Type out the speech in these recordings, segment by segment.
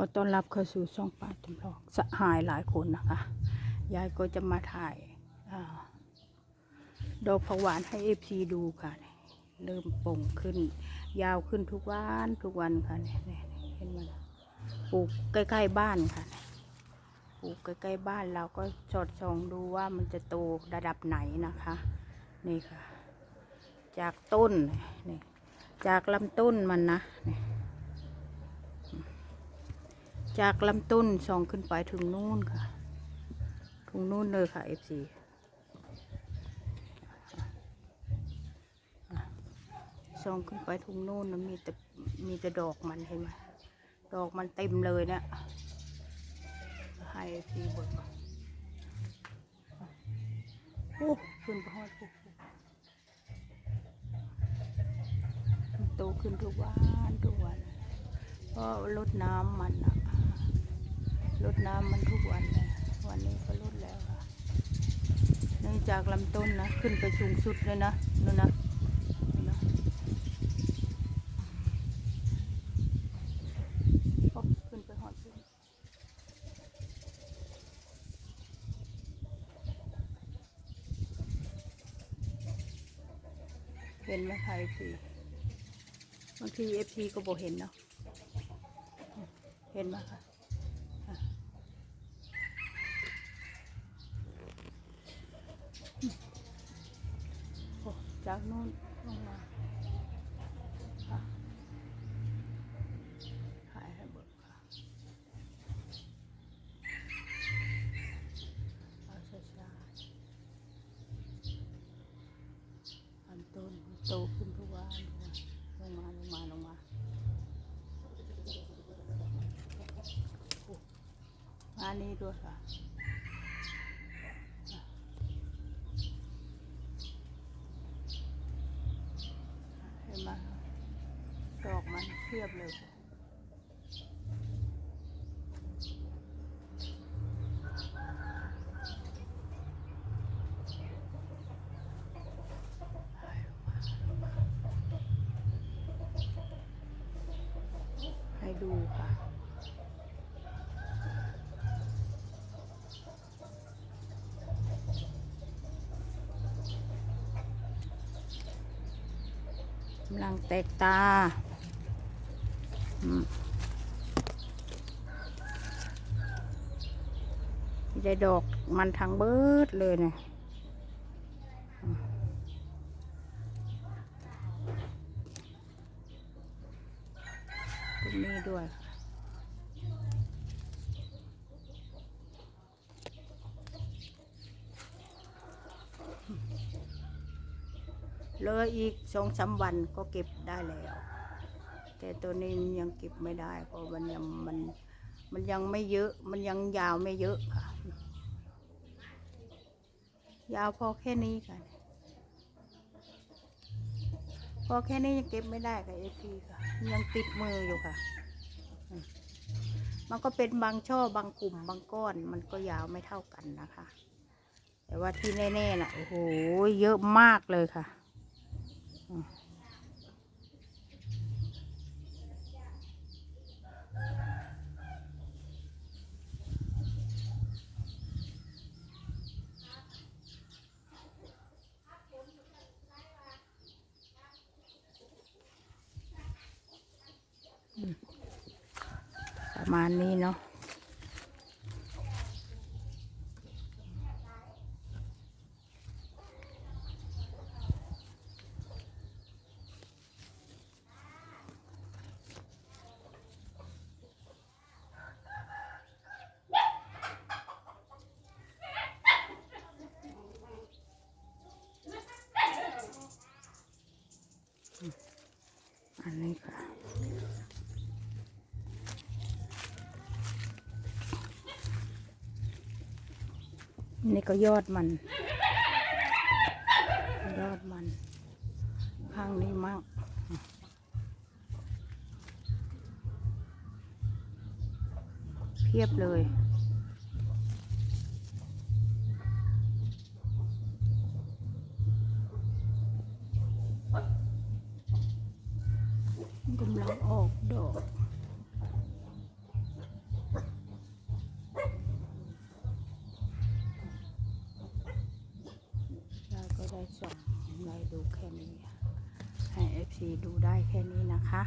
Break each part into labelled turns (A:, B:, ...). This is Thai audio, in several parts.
A: อต้อนรับเข้าสู่ช่องป่าจำลองสหายหลายคนนะคะ ยายก็จะมาถ่ายอดอกผักหวานให้เอฟซีดูค่ะ เริ่มป่งขึ้น ยาวขึ้นทุกวันทุกวันค่ะเนี่ยเห็นไหมปลูกใกล้ ๆ บ้านค่ะ ปลูกใกล้ ๆ บ้านเราก็สอดส่องดูว่ามันจะโตระดับไหนนะคะ นี่ค่ะ จากต้นนี่จากลำต้นมันนะนี่ จากลำต้นส่องขึ้นไปถึงนู่นค่ะ ถึงนู่นเลยค่ะ FC ส่องขึ้นไปถึงนู่นนะมีแต่มีแต่ดอกมันเห็นไหมดอกมันเต็มเลยเนะให้ FC เบิกโอ้ขึ้นไปฮอดปุ๊บโตขึ้นทุกวันทุกวันเพราะลดน้ำมันอะ รดน้ำมันทุกวันเลยวันนี้ก็รดแล้วค่ะ เนื่องจากลำต้นนะขึ้นไปสูงสุดเลยนะนู่นนะนู่นนะขึ้นไปหอดขึ้นเห็นไหมคะเอฟซีบางทีเอฟซีก็บอกเห็นเนาะเห็นไหมคะ โอ้ จากนู่นลงมาอะถ่ายให้เบิกค่ะเอาช้าๆอันต้นโตขึ้นทุกวันลงมาลงมาลงมาอ้มานี่ด้วยค่ะ เห็นไหมดอกมันเทียบเลยค่ะ ให้ดูค่ะกำลังแตกตา ได้ดอกมันทั้งเบิดเลยเนี่ยอืมตรง นี้ด้วย เลยอีกสองสามวันก็เก็บได้แล้ว แต่ตัวนี้มันยังเก็บไม่ได้เพราะมันยังมันมันยังไม่เยอะ มันยังยาวไม่เยอะค่ะ ยาวพอแค่นี้ค่ะ พอแค่นี้ยังเก็บไม่ได้ค่ะเอฟีค่ะยังติดมืออยู่ค่ะมมันก็เป็นบางช่อบางกลุ่มบางก้อน มันก็ยาวไม่เท่ากันนะคะ แต่ว่าที่แน่ๆน่ะโอ้โหเยอะมากเลยค่ะ ประมาณนี้เนาะอันนี้ค่ะ นี่ก็ยอดมัน ยอดมัน ข้างนี้มั่งเพียบเลยกำลังออกดอกายดูแค่นี้ ให้เอฟซีดูได้แค่นี้นะคะ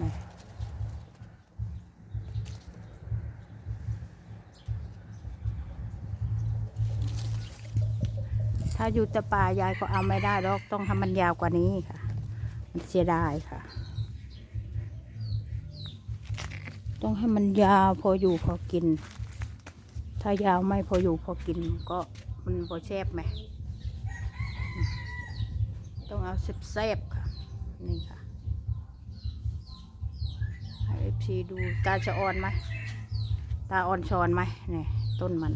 A: นะาอยู่แต่ป่ายายก็เอาไม่ได้หรอกต้องทำมันยาวกว่านี้ค่ะ มันเสียดายค่ะ ต้องให้มันยาวพออยู่พอกิน ถ้ายาวไม่พออยู่พอกินก็มันพอแซบไหม ต้องเอาแซบๆค่ะ นี่ค่ะให้เอฟซีดูตาจะอ่อนไหม ตาอ่อนชอนไหมเนี่ยต้นมัน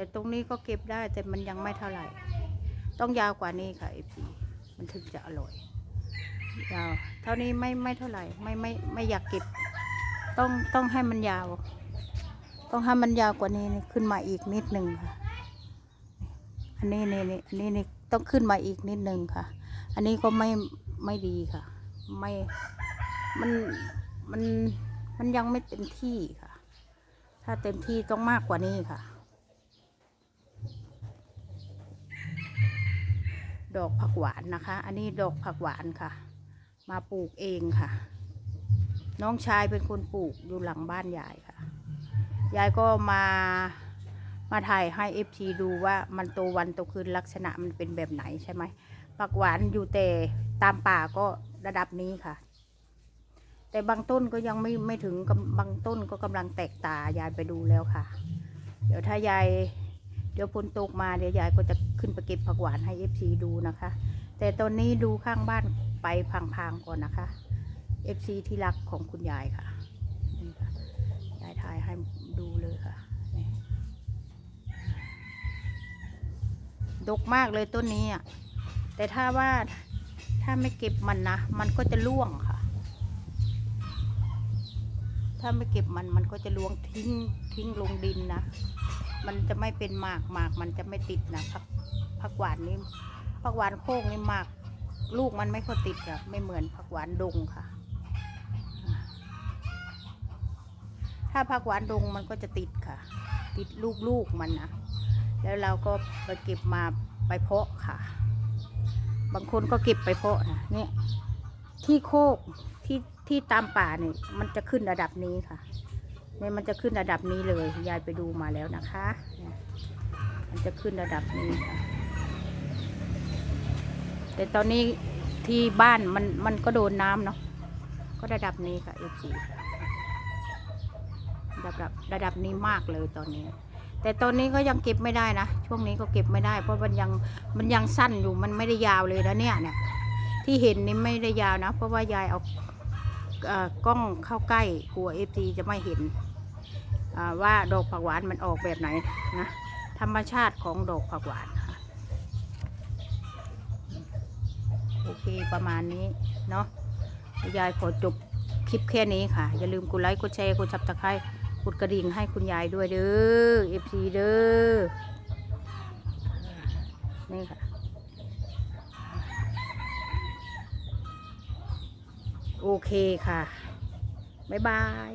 A: แต่ตรงนี้ก็เก็บได้แต่มันยังไม่เท่าไหร่ ต้องยาวกว่านี้ค่ะเอฟซีมันถึงจะอร่อยยาวเท่านี้ไม่ไม่เท่าไหร่ไม่ไม่ไม่อยากเก็บ ต้องต้องให้มันยาว ต้องให้มันยาวกว่านี้นี่ขึ้นมาอีกนิดหนึ่งค่ะ อันนี้นี่นี่อันนี้นี่ต้องขึ้นมาอีกนิดหนึ่งค่ะ อันนี้ก็ไม่ไม่ดีค่ะ ไม่มันมันมันยังไม่เต็มที่ค่ะ ถ้าเต็มที่ต้องมากกว่านี้ค่ะ ดอกผักหวานนะคะ อันนี้ดอกผักหวานค่ะ มาปลูกเองค่ะ น้องชายเป็นคนปลูกอยู่หลังบ้านยายค่ะ ยายก็มามาถ่ายให้เอฟซีดูว่ามันโตวันโตคืนลักษณะมันเป็นแบบไหนใช่ไหมผักหวานอยู่แต่ตามป่าก็ระดับนี้ค่ะ แต่บางต้นก็ยังไม่ไม่ถึงกำบางต้นก็กำลังแตกตายายไปดูแล้วค่ะ เดี๋ยวถ้ายาย ดี๋ยวฝนตกมาเดี๋ยวยายก็จะขึ้นไปเก็บผักหวานให้เอฟซีดูนะคะ แต่ตอนนี้ดูข้างบ้านไปพังๆก่อนนะคะเอฟซีที่รักของคุณยายค่ะนี่ค่ะยายถ่ายให้ดูเลยค่ะนี่ดกมากเลยต้นนี้อะแต่ถ้าว่าถ้าไม่เก็บมันนะ มันก็จะร่วงค่ะ ถ้าไม่เก็บมันมันก็จะร่วงทิ้งทิ้งลงดินนะ มันจะไม่เป็นหมากหมากมันจะไม่ติดนะผักผักหวานนี่ผักหวานโค้งนี่หมาก ลูกมันไม่ค่อยติดอะไม่เหมือนผักหวานดงค่ะ ถ้าผักหวานดงมันก็จะติดค่ะ ติดลูกลูกมันนะแล้วเราก็ไปเก็บมาไปเพาะค่ะ บางคนก็เก็บไปเพาะนะเนี่ยที่โคกที่ที่ตามป่าเนี่ยมันจะขึ้นระดับนี้ค่ะ เนี่ยมันจะขึ้นระดับนี้เลย ยายไปดูมาแล้วนะคะนี่มันจะขึ้นระดับนี้ค่ะแต่ตอนนี้ที่บ้านมันมันก็โดนน้ำเนาะ ก็ระดับนี้ค่ะเอฟซีระดับระดับนี้มากเลยตอนนี้ แต่ตอนนี้ก็ยังเก็บไม่ได้นะ ช่วงนี้ก็เก็บไม่ได้ เพราะมันยังมันยังสั้นอยู่ มันไม่ได้ยาวเลยนะเนี่ยเนี่ย ที่เห็นนี่ไม่ได้ยาวนะ เพราะว่ายายเอาอ่อกล้องเข้าใกล้กลัวเอฟซีจะไม่เห็น ว่าดอกผักหวานมันออกแบบไหนนะธรรมชาติของดอกผักหวานค่ะโอเคประมาณนี้เนาะยายขอจบคลิปแค่นี้ค่ะ อย่าลืมกดไลค์กดแชร์กดซับสไครต์กดกระดิ่งให้คุณยายด้วยเด้อเอฟซีเด้อนี่ค่ะโอเคค่ะ บ๊ายบาย